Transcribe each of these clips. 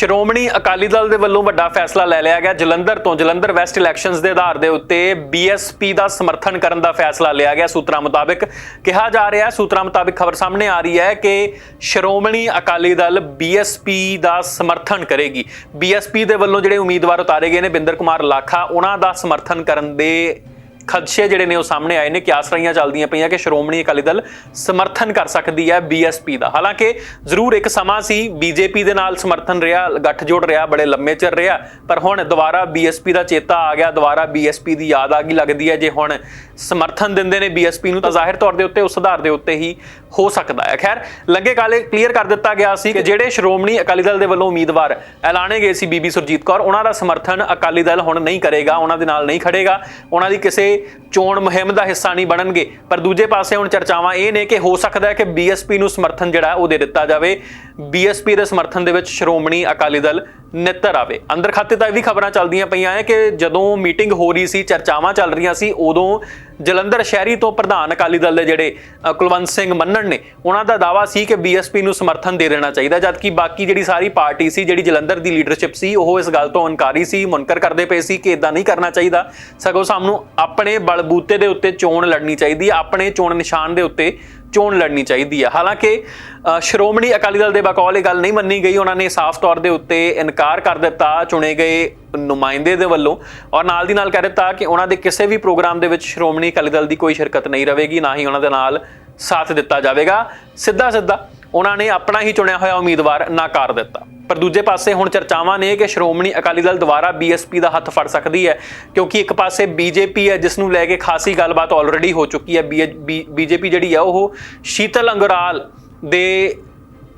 ਸ਼੍ਰੋਮਣੀ ਅਕਾਲੀ ਦਲ ਦੇ ਵੱਲੋਂ ਵੱਡਾ ਫੈਸਲਾ ਲੈ ਲਿਆ ਗਿਆ। ਜਲੰਧਰ ਤੋਂ ਜਲੰਧਰ ਵੈਸਟ ਇਲੈਕਸ਼ਨਸ ਦੇ ਆਧਾਰ ਦੇ ਉੱਤੇ ਬੀਐਸਪੀ ਦਾ ਸਮਰਥਨ ਕਰਨ ਦਾ ਫੈਸਲਾ ਲਿਆ ਗਿਆ। ਸੂਤਰਾਂ ਮੁਤਾਬਕ ਕਿਹਾ ਜਾ ਰਿਹਾ ਹੈ, ਸੂਤਰਾਂ ਮੁਤਾਬਕ ਖਬਰ ਸਾਹਮਣੇ ਆ ਰਹੀ ਹੈ ਕਿ ਸ਼੍ਰੋਮਣੀ ਅਕਾਲੀ ਦਲ ਬੀਐਸਪੀ ਦਾ ਸਮਰਥਨ ਕਰੇਗੀ। ਬੀਐਸਪੀ ਦੇ ਵੱਲੋਂ ਜਿਹੜੇ ਉਮੀਦਵਾਰ ਉਤਾਰੇ ਗਏ ਨੇ ਬਿੰਦਰ ਕੁਮਾਰ ਲਾਖਾ, ਉਹਨਾਂ ਦਾ ਸਮਰਥਨ ਕਰਨ ਦੇ ਖਦਸ਼ੇ ਜਿਹੜੇ ਨੇ ਉਹ ਸਾਹਮਣੇ ਆਏ ਨੇ ਕਿਆਸ ਰਹੀਆਂ ਚੱਲਦੀਆਂ ਪਈਆਂ ਕਿ ਸ਼੍ਰੋਮਣੀ ਅਕਾਲੀ ਦਲ ਸਮਰਥਨ ਕਰ ਸਕਦੀ ਹੈ ਬੀਐਸਪੀ ਦਾ। ਹਾਲਾਂਕਿ ਜ਼ਰੂਰ ਇੱਕ ਸਮਾਂ ਸੀ ਬੀਜੇਪੀ ਦੇ ਨਾਲ ਸਮਰਥਨ ਰਿਹਾ, ਗੱਠਜੋੜ ਰਿਹਾ, ਬੜੇ ਲੰਮੇ ਚਿਰ ਰਿਹਾ, ਪਰ ਹੁਣ ਦੁਬਾਰਾ ਬੀਐਸਪੀ ਦਾ ਚੇਤਾ ਆ ਗਿਆ, ਦੁਬਾਰਾ ਬੀਐਸਪੀ ਦੀ ਯਾਦ ਆ ਗਈ, ਲੱਗਦੀ ਹੈ ਜੇ ਹੁਣ ਸਮਰਥਨ ਦਿੰਦੇ ਨੇ ਬੀਐਸਪੀ ਨੂੰ ਤਾਂ ਜ਼ਾਹਿਰ ਤੌਰ ਦੇ ਉੱਤੇ ਉਸ ਆਧਾਰ ਦੇ ਉੱਤੇ ਹੀ ਹੋ ਸਕਦਾ ਹੈ। ਖੈਰ, ਲੱਗੇ ਕਾਲੇ ਕਲੀਅਰ ਕਰ ਦਿੱਤਾ ਗਿਆ ਸੀ ਕਿ ਜਿਹੜੇ ਸ਼੍ਰੋਮਣੀ ਅਕਾਲੀ ਦਲ ਦੇ ਵੱਲੋਂ ਉਮੀਦਵਾਰ ਐਲਾਨੇ ਗਏ ਸੀ ਬੀਬੀ ਸੁਰਜੀਤ ਕੌਰ, ਉਹਨਾਂ ਦਾ ਸਮਰਥਨ ਅਕਾਲੀ ਦਲ ਹੁਣ ਨਹੀਂ ਕਰੇਗਾ, ਉਹਨਾਂ ਦੇ ਨਾਲ ਨਹੀਂ ਖੜੇਗਾ, ਉਹਨਾਂ ਦੀ ਕਿਸੇ ਚੋਣ ਮੁਹਿੰਮ ਦਾ ਹਿੱਸਾ ਨਹੀਂ ਬਣਨਗੇ। ਪਰ ਦੂਜੇ ਪਾਸੇ ਹੁਣ ਚਰਚਾਵਾਂ ਇਹ ਨੇ ਕਿ ਹੋ ਸਕਦਾ ਹੈ ਕਿ ਬੀਐਸਪੀ ਨੂੰ ਸਮਰਥਨ ਜਿਹੜਾ ਉਹ ਦੇ ਦਿੱਤਾ ਜਾਵੇ। ਬੀਐਸਪੀ ਦੇ ਸਮਰਥਨ ਦੇ ਵਿੱਚ ਸ਼੍ਰੋਮਣੀ ਅਕਾਲੀ ਦਲ ਨਿੱਤਰ ਆਵੇ। ਅੰਦਰ ਖਾਤੇ ਤਾਂ ਇਹ ਵੀ ਖਬਰਾਂ ਚੱਲਦੀਆਂ ਪਈਆਂ ਹੈ ਕਿ ਜਦੋਂ ਮੀਟਿੰਗ ਹੋ ਰਹੀ ਸੀ, ਚਰਚਾਵਾਂ ਚੱਲ ਰਹੀਆਂ ਸੀ, ਉਦੋਂ ਜਲੰਧਰ ਸ਼ਹਿਰੀ ਤੋਂ ਪ੍ਰਧਾਨ ਅਕਾਲੀ ਦਲ ਦੇ ਜਿਹੜੇ ਕੁਲਵੰਤ ਸਿੰਘ ਮੰਨਣ ਨੇ, ਉਹਨਾਂ ਦਾ ਦਾਵਾ ਸੀ ਕਿ ਬੀਐਸਪੀ ਨੂੰ ਸਮਰਥਨ ਦੇ ਦੇਣਾ ਚਾਹੀਦਾ, ਜਦਕਿ ਬਾਕੀ ਜਿਹੜੀ ਸਾਰੀ ਪਾਰਟੀ ਸੀ, ਜਿਹੜੀ ਜਲੰਧਰ ਦੀ ਲੀਡਰਸ਼ਿਪ ਸੀ, ਉਹ ਇਸ ਗੱਲ ਤੋਂ ਇਨਕਾਰੀ ਸੀ, ਮੁਨਕਰ ਕਰਦੇ ਪਏ ਸੀ ਕਿ ਇਦਾਂ ਨਹੀਂ ਕਰਨਾ ਚਾਹੀਦਾ। ਸਗੋਂ ਸਾਨੂੰ ਆਪਣੇ ਬਲਬੂਤੇ ਦੇ ਉੱਤੇ ਚੋਣ ਲੜਨੀ ਚਾਹੀਦੀ, ਆਪਣੇ ਚੋਣ ਨਿਸ਼ਾਨ ਦੇ ਉੱਤੇ ਚੋਣ ਲੜਨੀ ਚਾਹੀਦੀ ਹੈ ਹਾਲਾਂਕਿ ਸ਼੍ਰੋਮਣੀ ਅਕਾਲੀ ਦਲ ਦੇ ਬਕੌਲ ਇਹ ਗੱਲ ਨਹੀਂ ਮੰਨੀ ਗਈ। ਉਹਨਾਂ ਨੇ ਸਾਫ਼ ਤੌਰ ਦੇ ਉੱਤੇ ਇਨਕਾਰ ਕਰ ਦਿੱਤਾ ਚੁਣੇ ਗਏ ਨੁਮਾਇੰਦੇ ਦੇ ਵੱਲੋਂ ਔਰ ਨਾਲ ਦੀ ਨਾਲ ਕਹਿ ਦਿੱਤਾ ਕਿ ਉਹਨਾਂ ਦੇ ਕਿਸੇ ਵੀ ਪ੍ਰੋਗਰਾਮ ਦੇ ਵਿੱਚ ਸ਼੍ਰੋਮਣੀ ਅਕਾਲੀ ਦਲ ਦੀ ਕੋਈ ਸ਼ਿਰਕਤ ਨਹੀਂ ਰਹੇਗੀ, ਨਾ ਹੀ ਉਹਨਾਂ ਦੇ ਨਾਲ ਸਾਥ ਦਿੱਤਾ ਜਾਵੇਗਾ। ਸਿੱਧਾ ਸਿੱਧਾ ਉਹਨਾਂ ਨੇ ਆਪਣਾ ਹੀ ਚੁਣਿਆ ਹੋਇਆ ਉਮੀਦਵਾਰ ਨਾਕਾਰ ਦਿੱਤਾ। ਪਰ ਦੂਜੇ ਪਾਸੇ ਹੁਣ ਚਰਚਾਵਾਂ ਨੇ ਕਿ ਸ਼੍ਰੋਮਣੀ ਅਕਾਲੀ ਦਲ ਦੁਬਾਰਾ ਬੀਐਸਪੀ ਦਾ ਹੱਥ ਫੜ ਸਕਦੀ ਹੈ, ਕਿਉਂਕਿ ਇੱਕ ਪਾਸੇ ਬੀਜੇਪੀ ਹੈ, ਜਿਸ ਨੂੰ ਲੈ ਕੇ ਖਾਸੀ ਗੱਲਬਾਤ ਆਲਰੇਡੀ ਹੋ ਚੁੱਕੀ ਹੈ ਬੀਜੇਪੀ ਜਿਹੜੀ ਹੈ ਉਹ ਸ਼ੀਤਲ ਅੰਗਰਾਲ ਦੇ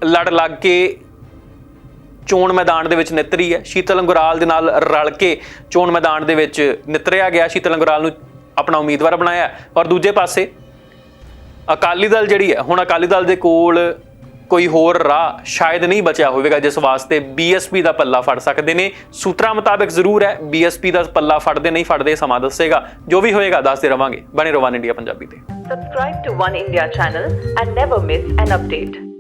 ਲੜ ਲੱਗ ਕੇ ਚੋਣ ਮੈਦਾਨ ਦੇ ਵਿੱਚ ਨਿਤਰੀ ਹੈ। ਸ਼ੀਤਲ ਅੰਗਰਾਲ ਦੇ ਨਾਲ ਰਲ ਕੇ ਚੋਣ ਮੈਦਾਨ ਦੇ ਵਿੱਚ ਨਿਤਰਿਆ ਗਿਆ। ਸ਼ੀਤਲ ਅੰਗਰਾਲ ਨੂੰ ਆਪਣਾ ਉਮੀਦਵਾਰ ਬਣਾਇਆ। ਔਰ ਦੂਜੇ ਪਾਸੇ ਅਕਾਲੀ ਦਲ ਜਿਹੜੀ ਹੈ, ਹੁਣ ਅਕਾਲੀ ਦਲ ਦੇ ਕੋਲ ਕੋਈ ਹੋਰ ਰਾਹ ਸ਼ਾਇਦ ਨਹੀਂ ਬਚਿਆ ਹੋਵੇਗਾ, ਜਿਸ ਵਾਸਤੇ ਬੀਐਸਪੀ ਦਾ ਪੱਲਾ ਫੜ ਸਕਦੇ ਨੇ। ਸੂਤਰਾਂ ਮੁਤਾਬਕ ਜ਼ਰੂਰ ਹੈ ਬੀਐਸਪੀ ਦਾ ਪੱਲਾ ਫੜਦੇ ਨਹੀਂ, ਫੜਦੇ ਸਮਾਂ ਦੱਸੇਗਾ। ਜੋ ਵੀ ਹੋਏਗਾ, ਦੱਸਦੇ ਰਵਾਂਗੇ। ਬਣੇ ਰਵਾਨ ਇੰਡੀਆ ਪੰਜਾਬੀ ਤੇ। Subscribe to One India channel and never miss an update.